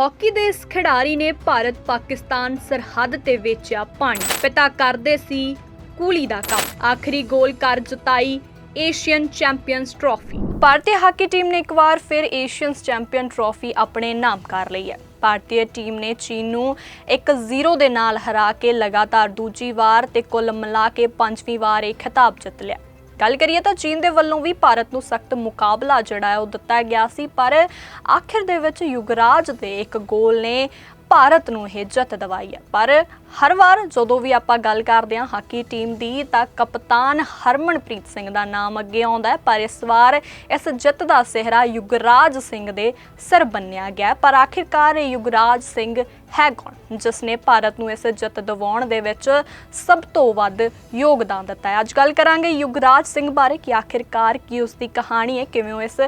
Hockey ਦੇ ਇਸ ਖਿਡਾਰੀ ਨੇ ਭਾਰਤ ਪਾਕਿਸਤਾਨ ਸਰਹੱਦ ਤੇ ਵੇਚਿਆ ਪਾਣੀ। ਪਿਤਾ ਕਰਦੇ ਸੀ ਕੂਲੀ ਦਾ ਕੰਮ। ਆਖਰੀ ਗੋਲ ਕਰ ਜਿਤਾਈ ਏਸ਼ੀਅਨ ਚੈਂਪੀਅਨਸ ਟਰਾਫੀ। ਭਾਰਤੀ ਹਾਕੀ ਟੀਮ ਨੇ ਇੱਕ ਵਾਰ ਫਿਰ ਏਸ਼ੀਅਨਸ ਚੈਂਪੀਅਨ ਟਰਾਫੀ ਆਪਣੇ ਨਾਮ ਕਰ ਲਈ ਹੈ। ਭਾਰਤੀ ਟੀਮ ਨੇ ਚੀਨ ਨੂੰ 1-0 ਦੇ ਨਾਲ ਹਰਾ ਕੇ ਲਗਾਤਾਰ ਦੂਜੀ ਵਾਰ ਤੇ ਕੁੱਲ ਮਿਲਾ ਕੇ ਪੰਜਵੀਂ ਵਾਰ ਇਹ ਖਿਤਾਬ ਜਿੱਤ ਲਿਆ। ਗੱਲ ਕਰੀਏ ਤਾਂ ਚੀਨ ਦੇ ਵੱਲੋਂ ਵੀ ਭਾਰਤ ਨੂੰ ਸਖਤ ਮੁਕਾਬਲਾ ਜਿਹੜਾ ਹੈ ਉਹ ਦਿੱਤਾ ਗਿਆ ਸੀ, ਪਰ ਆਖਿਰ ਦੇ ਵਿੱਚ ਯੁਗਰਾਜ ਦੇ ਇੱਕ ਗੋਲ ਨੇ ਭਾਰਤ ਨੂੰ ਇਹ ਜਿੱਤ ਦਿਵਾਈ ਹੈ। ਪਰ ਹਰ ਵਾਰ ਜਦੋਂ ਵੀ ਆਪਾਂ ਗੱਲ ਕਰਦੇ ਹਾਂ ਹਾਕੀ ਟੀਮ ਦੀ ਤਾਂ ਕਪਤਾਨ ਹਰਮਨਪ੍ਰੀਤ ਸਿੰਘ ਦਾ ਨਾਮ ਅੱਗੇ ਆਉਂਦਾ ਹੈ। ਪਰ ਇਸ ਵਾਰ ਇਸ ਜਿੱਤ ਦਾ ਸਿਹਰਾ ਯੁਗਰਾਜ ਸਿੰਘ ਦੇ ਸਿਰ ਬੰਨਿਆ ਗਿਆ ਪਰ ਆਖਿਰਕਾਰ ਇਹ ਯੁਗਰਾਜ ਸਿੰਘ ਹੈ ਕੌਣ? ਜਿਸ ਨੇ ਭਾਰਤ ਨੂੰ ਇਸ ਜਿੱਤ ਦਿਵਾਉਣ ਦੇ ਵਿੱਚ ਸਭ ਤੋਂ ਵੱਧ ਯੋਗਦਾਨ ਦਿੱਤਾ ਹੈ। ਅੱਜ ਗੱਲ ਕਰਾਂਗੇ ਯੁਗਰਾਜ ਸਿੰਘ ਬਾਰੇ ਕਿ ਆਖਿਰਕਾਰ ਕੀ ਉਸ ਦੀ ਕਹਾਣੀ ਹੈ, ਕਿਵੇਂ ਉਹ ਇਸ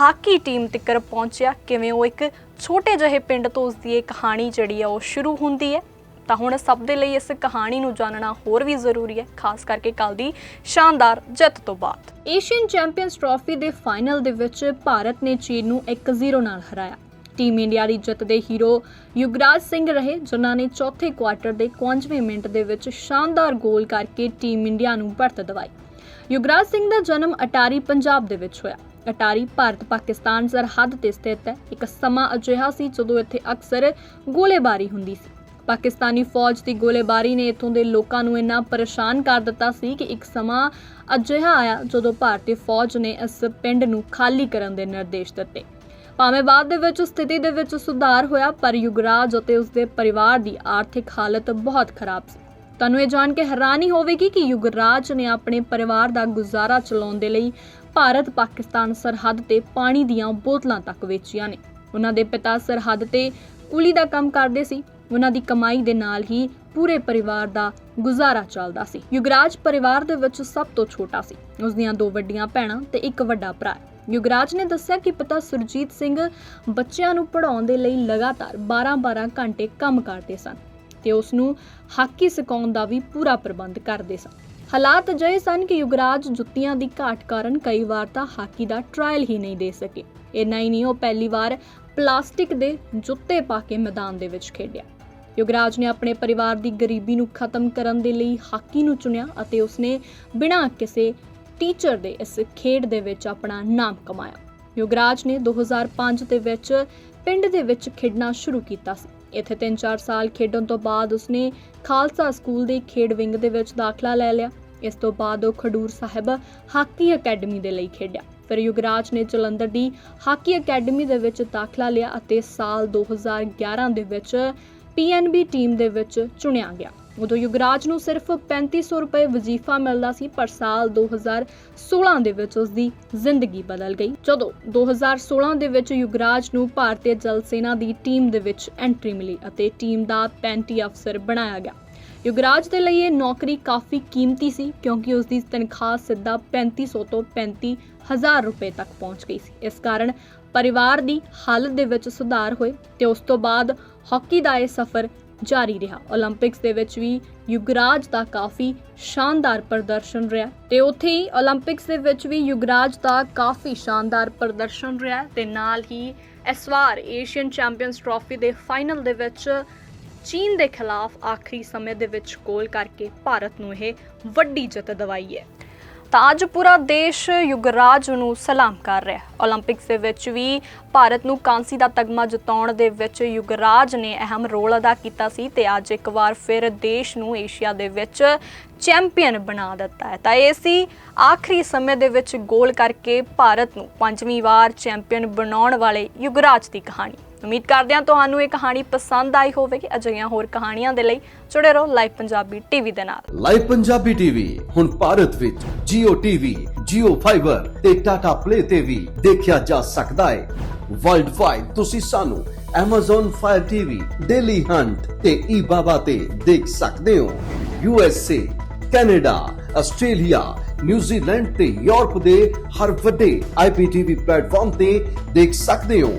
ਹਾਕੀ ਟੀਮ ਤੱਕ ਪਹੁੰਚਿਆ, ਕਿਵੇਂ ਉਹ ਇੱਕ ਛੋਟੇ ਜਿਹੇ ਪਿੰਡ ਤੋਂ ਉਸ ਦੀ ਇਹ ਕਹਾਣੀ ਜਿਹੜੀ ਹੈ ਉਹ ਸ਼ੁਰੂ ਹੁੰਦੀ ਹੈ। ਤਾਂ ਹੁਣ ਸਭ ਦੇ ਲਈ ਇਸ ਕਹਾਣੀ ਨੂੰ ਜਾਣਨਾ ਹੋਰ ਵੀ ਜ਼ਰੂਰੀ ਹੈ, ਖਾਸ ਕਰਕੇ ਕੱਲ ਦੀ ਸ਼ਾਨਦਾਰ ਜਿੱਤ ਤੋਂ ਬਾਅਦ। ਏਸ਼ੀਅਨ ਚੈਂਪੀਅਨਸ ਟਰਾਫੀ ਦੇ ਫਾਈਨਲ ਦੇ ਵਿੱਚ ਭਾਰਤ ਨੇ ਚੀਨ ਨੂੰ 1-0 ਨਾਲ ਹਰਾਇਆ। ਟੀਮ ਇੰਡੀਆ ਦੀ ਜਿੱਤ ਦੇ ਹੀਰੋ ਯੁਗਰਾਜ ਸਿੰਘ ਰਹੇ, ਜਿਨ੍ਹਾਂ ਨੇ ਚੌਥੇ ਕੁਆਰਟਰ ਦੇ 51ਵੇਂ ਮਿੰਟ ਦੇ ਵਿੱਚ ਸ਼ਾਨਦਾਰ ਗੋਲ ਕਰਕੇ ਟੀਮ ਇੰਡੀਆ ਨੂੰ ਬੜਤ ਦਿਵਾਈ। ਯੁਗਰਾਜ ਸਿੰਘ ਦਾ ਜਨਮ ਅਟਾਰੀ, ਪੰਜਾਬ ਦੇ ਵਿੱਚ ਹੋਇਆ। ਅਟਾਰੀ ਭਾਰਤ ਪਾਕਿਸਤਾਨ ਸਰਹੱਦ ਤੇ ਸਥਿਤ ਹੈ। ਇੱਕ ਸਮਾਂ ਅਜਿਹਾ ਸੀ ਜਦੋਂ ਇੱਥੇ ਅਕਸਰ ਗੋਲੇਬਾਰੀ ਹੁੰਦੀ ਸੀ। ਪਾਕਿਸਤਾਨੀ ਫੌਜ ਦੀ ਗੋਲੇਬਾਰੀ ਨੇ ਇਥੋਂ ਦੇ ਲੋਕਾਂ ਨੂੰ ਇੰਨਾ ਪਰੇਸ਼ਾਨ ਕਰ ਦਿੱਤਾ ਸੀ ਕਿ ਇੱਕ ਸਮਾਂ ਅਜਿਹਾ ਆਇਆ ਜਦੋਂ ਭਾਰਤੀ ਫੌਜ ਨੇ ਇਸ ਪਿੰਡ ਨੂੰ ਖਾਲੀ ਕਰਨ ਦੇ ਨਿਰਦੇਸ਼ ਦਿੱਤੇ। ਭਾਵੇਂ ਬਾਅਦ ਦੇ ਵਿੱਚ ਸਥਿਤੀ ਦੇ ਵਿੱਚ ਸੁਧਾਰ ਹੋਇਆ, ਪਰ ਯੁਗਰਾਜ ਅਤੇ ਉਸਦੇ ਪਰਿਵਾਰ ਦੀ ਆਰਥਿਕ ਹਾਲਤ ਬਹੁਤ ਖਰਾਬ ਸੀ। ਤੁਹਾਨੂੰ ਇਹ ਜਾਣ ਕੇ ਹੈਰਾਨੀ ਹੋਵੇਗੀ ਕਿ ਯੁਗਰਾਜ ਨੇ ਆਪਣੇ ਪਰਿਵਾਰ ਦਾ ਗੁਜ਼ਾਰਾ ਚਲਾਉਣ ਦੇ ਲਈ ਭਾਰਤ ਪਾਕਿਸਤਾਨ ਸਰਹੱਦ ਤੇ ਪਾਣੀ ਦੀਆਂ ਬੋਤਲਾਂ ਤੱਕ ਵੇਚੀਆਂ ਨੇ। ਉਹਨਾਂ ਦੇ ਪਿਤਾ ਸਰਹੱਦ ਤੇ ਕੁਲੀ ਦਾ ਕੰਮ ਕਰਦੇ ਸੀ। ਉਹਨਾਂ ਦੀ ਕਮਾਈ ਦੇ ਨਾਲ ਹੀ ਪੂਰੇ ਪਰਿਵਾਰ ਦਾ ਗੁਜ਼ਾਰਾ ਚੱਲਦਾ ਸੀ। ਯੁਗਰਾਜ ਪਰਿਵਾਰ ਦੇ ਵਿੱਚ ਸਭ ਤੋਂ ਛੋਟਾ ਸੀ। ਉਸ ਦੀਆਂ ਦੋ ਵੱਡੀਆਂ ਭੈਣਾਂ ਤੇ ਇੱਕ ਵੱਡਾ ਭਰਾ ਯੁਗਰਾਜ ਨੇ ਦੱਸਿਆ ਕਿ ਪਿਤਾ ਸੁਰਜੀਤ ਸਿੰਘ ਬੱਚਿਆਂ ਨੂੰ ਪੜ੍ਹਾਉਣ ਦੇ ਲਈ ਲਗਾਤਾਰ 12-12 ਘੰਟੇ ਕੰਮ ਕਰਦੇ ਸਨ ਤੇ ਉਸ ਨੂੰ ਹਾਕੀ ਸਿਖਾਉਣ ਦਾ ਵੀ ਪੂਰਾ ਪ੍ਰਬੰਧ ਕਰਦੇ ਸਨ। ਹਾਲਾਤ ਅਜਿਹੇ ਸਨ ਕਿ ਯੁਗਰਾਜ ਜੁੱਤੀਆਂ ਦੀ ਘਾਟ ਕਾਰਨ ਕਈ ਵਾਰ ਤਾਂ ਹਾਕੀ ਦਾ ਟ੍ਰਾਇਲ ਹੀ ਨਹੀਂ ਦੇ ਸਕੇ। ਇੰਨਾ ਹੀ ਨਹੀਂ, ਉਹ ਪਹਿਲੀ ਵਾਰ ਪਲਾਸਟਿਕ ਦੇ ਜੁੱਤੇ ਪਾ ਕੇ ਮੈਦਾਨ ਦੇ ਵਿੱਚ ਖੇਡਿਆ। ਯੁਗਰਾਜ ਨੇ ਆਪਣੇ ਪਰਿਵਾਰ ਦੀ ਗਰੀਬੀ ਨੂੰ ਖਤਮ ਕਰਨ ਦੇ ਲਈ ਹਾਕੀ ਨੂੰ ਚੁਣਿਆ ਅਤੇ ਉਸਨੇ ਬਿਨਾਂ ਕਿਸੇ ਟੀਚਰ ਦੇ ਇਸ ਖੇਡ ਦੇ ਵਿੱਚ ਆਪਣਾ ਨਾਮ ਕਮਾਇਆ। ਯੁਗਰਾਜ ਨੇ 2005 ਦੇ ਵਿੱਚ ਪਿੰਡ ਦੇ ਵਿੱਚ ਖੇਡਣਾ ਸ਼ੁਰੂ ਕੀਤਾ ਸੀ। ਇੱਥੇ 3-4 ਸਾਲ ਖੇਡਣ ਤੋਂ ਬਾਅਦ ਉਸਨੇ ਖਾਲਸਾ ਸਕੂਲ ਦੇ ਖੇਡ ਵਿੰਗ ਦੇ ਵਿੱਚ ਦਾਖਲਾ ਲੈ ਲਿਆ। ਇਸ ਤੋਂ ਬਾਅਦ ਉਹ ਖਡੂਰ ਸਾਹਿਬ ਹਾਕੀ ਅਕੈਡਮੀ ਦੇ ਲਈ ਖੇਡਿਆ। ਫਿਰ ਯੁਗਰਾਜ ਨੇ ਜਲੰਧਰ ਦੀ ਹਾਕੀ ਅਕੈਡਮੀ ਦੇ ਵਿੱਚ ਦਾਖਲਾ ਲਿਆ ਅਤੇ ਸਾਲ 2011 ਦੇ ਵਿੱਚ ਪੀਐਨਬੀ ਟੀਮ ਦੇ ਵਿੱਚ ਚੁਣਿਆ ਗਿਆ। ਉਦੋਂ ਯੁਗਰਾਜ ਨੂੰ ਸਿਰਫ 3500 ਰੁਪਏ ਵਜ਼ੀਫਾ ਮਿਲਦਾ ਸੀ, ਪਰ ਸਾਲ 2016 ਦੇ ਵਿੱਚ ਉਸ ਦੀ ਜ਼ਿੰਦਗੀ ਬਦਲ ਗਈ। ਜਦੋਂ 2016 ਦੇ ਵਿੱਚ ਯੁਗਰਾਜ ਨੂੰ ਭਾਰਤੀ ਜਲ ਸੈਨਾ ਦੀ ਟੀਮ ਦੇ ਵਿੱਚ ਐਂਟਰੀ ਮਿਲੀ ਅਤੇ ਟੀਮ ਦਾ 35 ਅਫਸਰ ਬਣਾਇਆ ਗਿਆ। ਯੁਗਰਾਜ ਦੇ ਲਈ ਇਹ ਨੌਕਰੀ ਕਾਫੀ ਕੀਮਤੀ ਸੀ, ਕਿਉਂਕਿ ਉਸ ਦੀ ਤਨਖਾਹ ਸਿੱਧਾ 3500 ਤੋਂ 35000 ਰੁਪਏ ਤੱਕ ਪਹੁੰਚ ਗਈ ਸੀ। ਇਸ ਕਾਰਨ ਪਰਿਵਾਰ ਦੀ ਹਾਲਤ ਦੇ ਵਿੱਚ ਸੁਧਾਰ ਹੋਏ ਤੇ ਉਸ ਤੋਂ ਬਾਅਦ ਹਾਕੀ ਦਾ ਇਹ ਸਫ਼ਰ ਜਾਰੀ ਰਿਹਾ। 올림픽ਸ ਦੇ ਵਿੱਚ ਵੀ ਯੁਗਰਾਜ ਦਾ ਕਾਫੀ ਸ਼ਾਨਦਾਰ ਪ੍ਰਦਰਸ਼ਨ ਰਿਹਾ ਤੇ ਉੱਥੇ ਹੀ 올림픽ਸ ਦੇ ਵਿੱਚ ਵੀ ਯੁਗਰਾਜ ਦਾ ਕਾਫੀ ਸ਼ਾਨਦਾਰ ਪ੍ਰਦਰਸ਼ਨ ਰਿਹਾ ਤੇ ਨਾਲ ਹੀ ਇਸ ਵਾਰ ਏਸ਼ੀਅਨ ਚੈਂਪੀਅਨਸ ਟਰਾਫੀ ਦੇ ਫਾਈਨਲ ਦੇ ਵਿੱਚ ਚੀਨ ਦੇ ਖਿਲਾਫ ਆਖਰੀ ਸਮੇਂ ਦੇ ਵਿੱਚ ਗੋਲ ਕਰਕੇ ਭਾਰਤ ਨੂੰ ਇਹ ਵੱਡੀ ਜਿੱਤ ਦਵਾਈ ਹੈ। ਤਾਂ ਅੱਜ ਪੂਰਾ ਦੇਸ਼ ਯੁਗਰਾਜ ਨੂੰ ਸਲਾਮ ਕਰ ਰਿਹਾ ਹੈ। 올림픽ਸ ਦੇ ਵਿੱਚ ਵੀ ਭਾਰਤ ਨੂੰ ਕਾਂਸੀ ਦਾ ਤਗਮਾ ਜਿਤਾਉਣ ਦੇ ਵਿੱਚ ਯੁਗਰਾਜ ਨੇ ਅਹਿਮ ਰੋਲ ਅਦਾ ਕੀਤਾ ਸੀ ਤੇ ਅੱਜ ਇੱਕ ਵਾਰ ਫਿਰ ਦੇਸ਼ ਨੂੰ ਏਸ਼ੀਆ ਦੇ ਵਿੱਚ ਚੈਂਪੀਅਨ ਬਣਾ ਦਿੱਤਾ ਹੈ। ਤਾਂ ਇਹ ਸੀ ਆਖਰੀ ਸਮੇਂ ਦੇ ਵਿੱਚ ਗੋਲ ਕਰਕੇ ਭਾਰਤ ਨੂੰ ਪੰਜਵੀਂ ਵਾਰ ਚੈਂਪੀਅਨ ਬਣਾਉਣ ਵਾਲੇ ਯੁਗਰਾਜ ਦੀ ਕਹਾਣੀ। ਉਮੀਦ ਕਰਦੇ ਹਾਂ ਤੁਹਾਨੂੰ ਇਹ ਕਹਾਣੀ ਪਸੰਦ ਆਈ ਹੋਵੇਗੀ। ਅਜਿਹੀਆਂ ਹੋਰ ਕਹਾਣੀਆਂ ਦੇ ਲਈ ਜੁੜੇ ਰਹੋ ਲਾਈਵ ਪੰਜਾਬੀ ਟੀਵੀ ਦੇ ਨਾਲ। ਲਾਈਵ ਪੰਜਾਬੀ ਟੀਵੀ ਹੁਣ ਭਾਰਤ ਵਿੱਚ Jio TV, Jio Fiber ਤੇ Tata Play ਤੇ ਵੀ ਦੇਖਿਆ ਜਾ ਸਕਦਾ ਹੈ। ਵਰਲਡ ਵਾਈਡ ਤੁਸੀਂ ਸਾਨੂੰ Amazon Fire TV, Daily Hunt ਤੇ eBaba ਤੇ ਦੇਖ ਸਕਦੇ ਹੋ। USA, Canada, Australia, New Zealand ਤੇ ਯੂਰਪ ਦੇ ਹਰ ਵੱਡੇ IPTV ਪਲੇਟਫਾਰਮ ਤੇ ਦੇਖ ਸਕਦੇ ਹੋ।